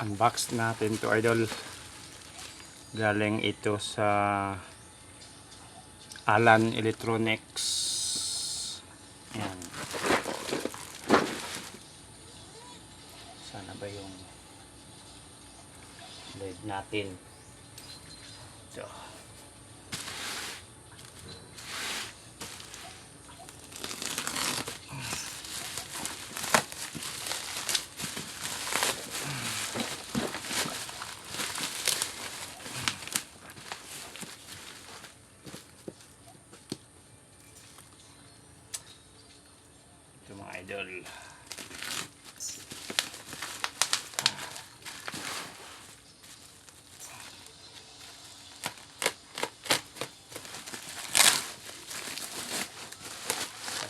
unbox natin to idol. Galing ito sa Alan Electronics. Yan sana ba yung live natin? So ito mga idol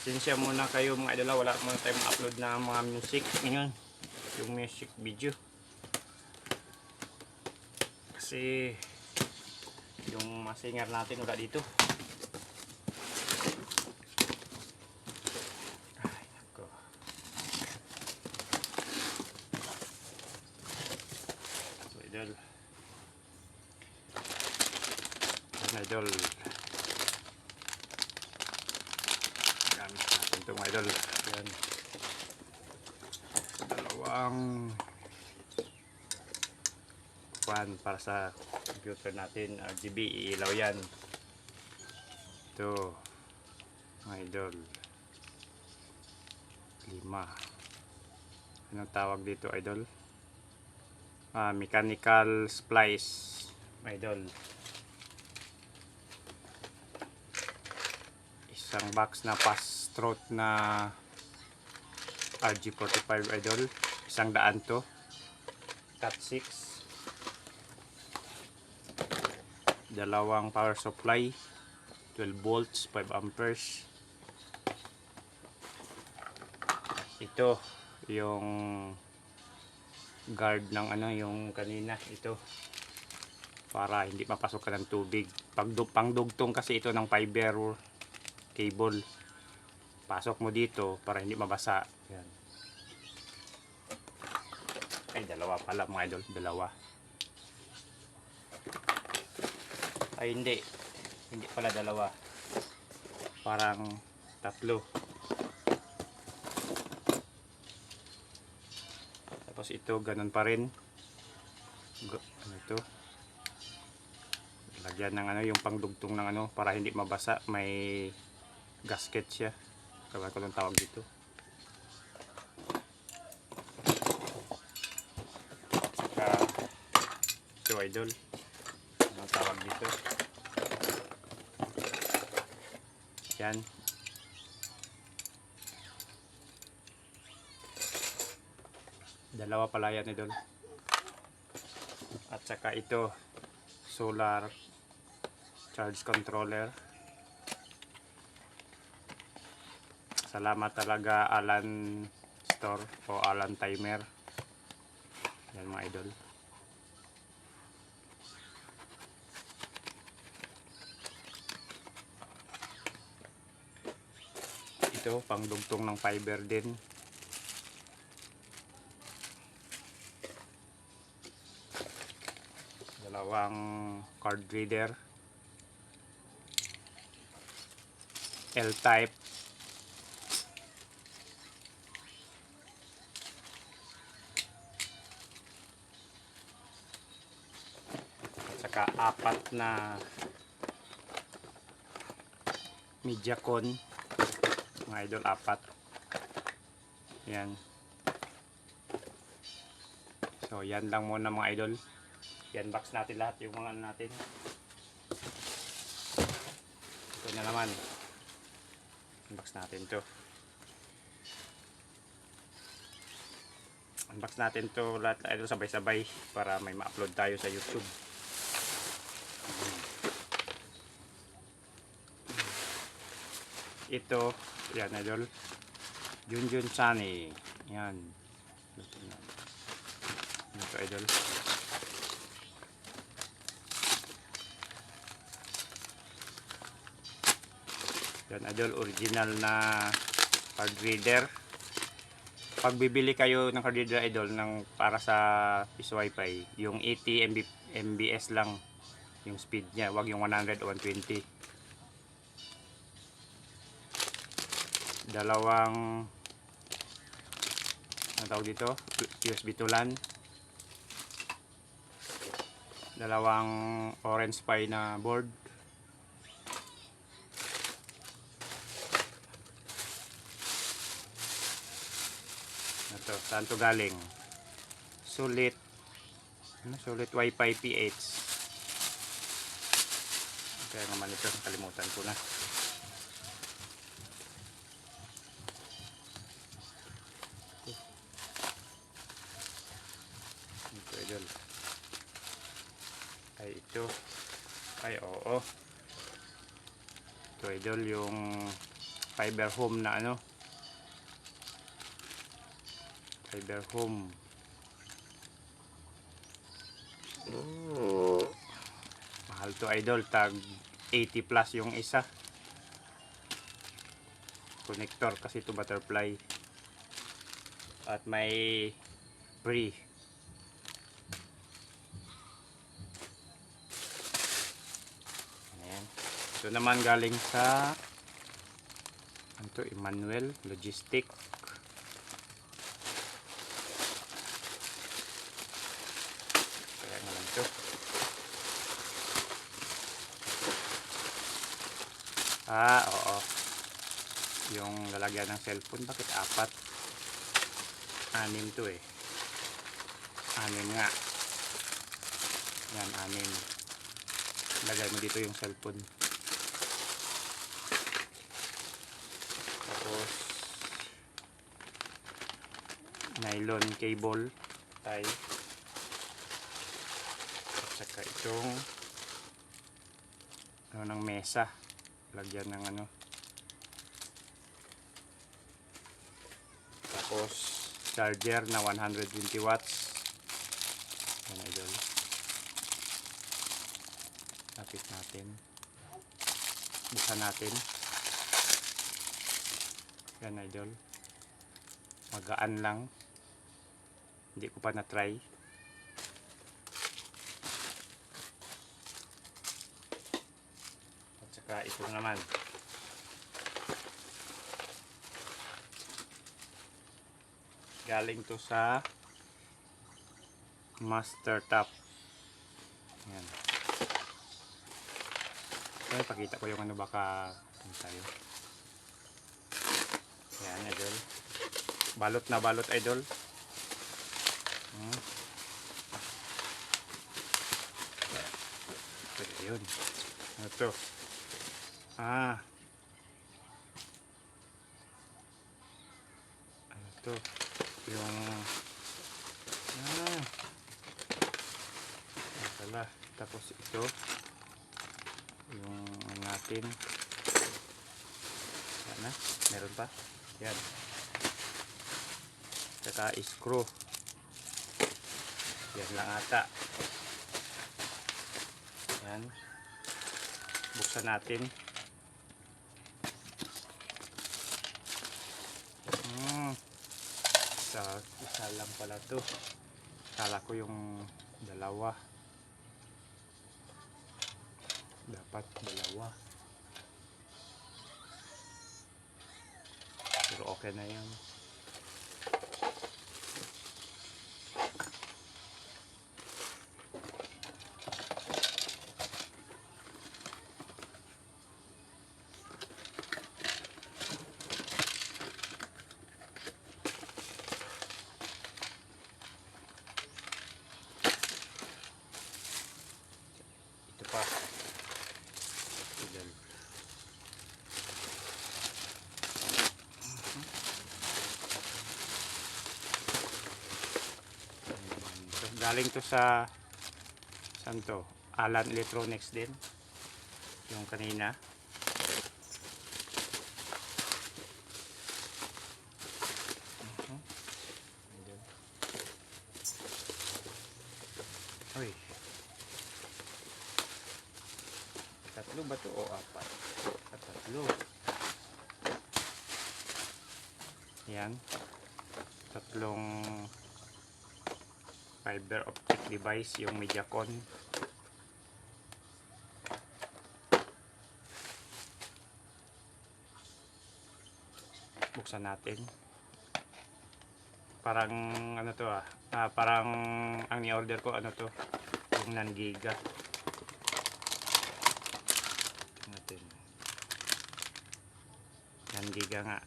Pasensya muna kayo mga idol, wala muna tayong upload na mga music ngayon. Yung music video. Kasi yung mga singer natin wala dito. Ay, nako. So, idol. Idol. gamit natin itong idol. Yan dalawang pan para sa computer natin. RGB ilaw yan. Ito mga idol. Lima. Anong tawag dito idol? Ah, mechanical splice mga idol isang box na pass throat na RG45 idol. Isang daan to. Cat 6 dalawang power supply. 12 volts 5 amperes. Ito yung guard ng ano yung kanina. Ito. Para hindi mapasok ng tubig. Pag pangdugtong kasi ito ng fiber cable. Pasok mo dito para hindi mabasa. Yan. Ay dalawa pala mga idol. Dalawa. Ay hindi. Hindi pala dalawa. Parang tatlo. Tapos ito ganun pa rin. Ano ito? Lagyan ng ano yung pangdugtong ng ano para hindi mabasa. May gasket siya. Kaya ko lang tawag dito. Saka ito idol ano tawag dito? Yan. Dalawa pala yan idol. At saka ito solar charge controller salamat talaga Alan Store o Alan Timer. Yan mga idol. Ito pangdugtong ng fiber din. Dalawang card reader. L-type at saka apat na Mediacon mga idol apat. Yan. So yan lang muna mga idol. Yan box natin lahat yung mga ano natin. Ito na naman. Unbox natin to. Unbox natin to lahat idol sabay-sabay para may ma-upload tayo sa YouTube ito yan idol. Junjun Sunny yan. Ito idol. Yan idol original na card reader. Pag bibili kayo ng Cardidra Idol ng para sa Piso Wi-Fi, yung 80 MB, MBS lang yung speed niya, wag yung 100 o 120. Dalawang tawag dito? USB to LAN. Dalawang Orange Pi na board. Ito, saan to galing? Sulit. Ano, sulit Wi-Fi PH. Kaya naman ito, kalimutan ko na. Ito, idol. Ay, ito. Oo. Ito, idol, yung fiber home na ano. Fiber home. Mahal to idol, tag 80 plus yung isa. Connector kasi to butterfly. At may free. Ito naman galing sa ano to, Emmanuel Logistic. Kaya naman to. Ah, oo. Yung lalagyan ng cellphone, bakit apat? Anim to eh. Anim nga. Yan, anim. Lagay mo dito yung cellphone. Tapos, nylon cable tie. At saka itong ano ng mesa. Lagyan ng ano. Tapos, charger na 120 watts. Yan, idol. Lapit natin. Buksan natin. Yan, idol. Magaan lang. Hindi ko pa na-try. At saka ito naman. Galing to sa master top. Yan. Ay, pakita ko yung ano baka tayo. Yan, idol. Balot na balot, idol. Hmm. Pwede yun. Ano to? Ah. Ano to? Yung... Ah. Pala? Tapos ito. Yung natin. Yan na. Meron pa. Yan. Tsaka screw. Yan lang ata. Yan. Buksan natin. Hmm. Isa, isa lang pala to. Kala ko yung dalawa. Dapat dalawa. Okay na yan. Ito pa. Ayan. Ayan. So, galing to sa saan to? Alan Electronics din. Yung kanina. Mhm. Uy. Tatlo ba to o apat? Tatlo. Yan. tatlong fiber optic device yung Mediacon. Buksan natin. Parang ano to ah, ah parang ang ni-order ko ano to yung nan giga natin. Nan giga nga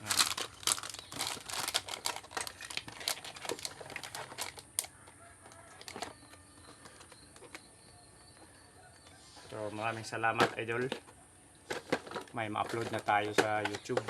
Ah. So maraming salamat idol. May ma-upload na tayo sa YouTube.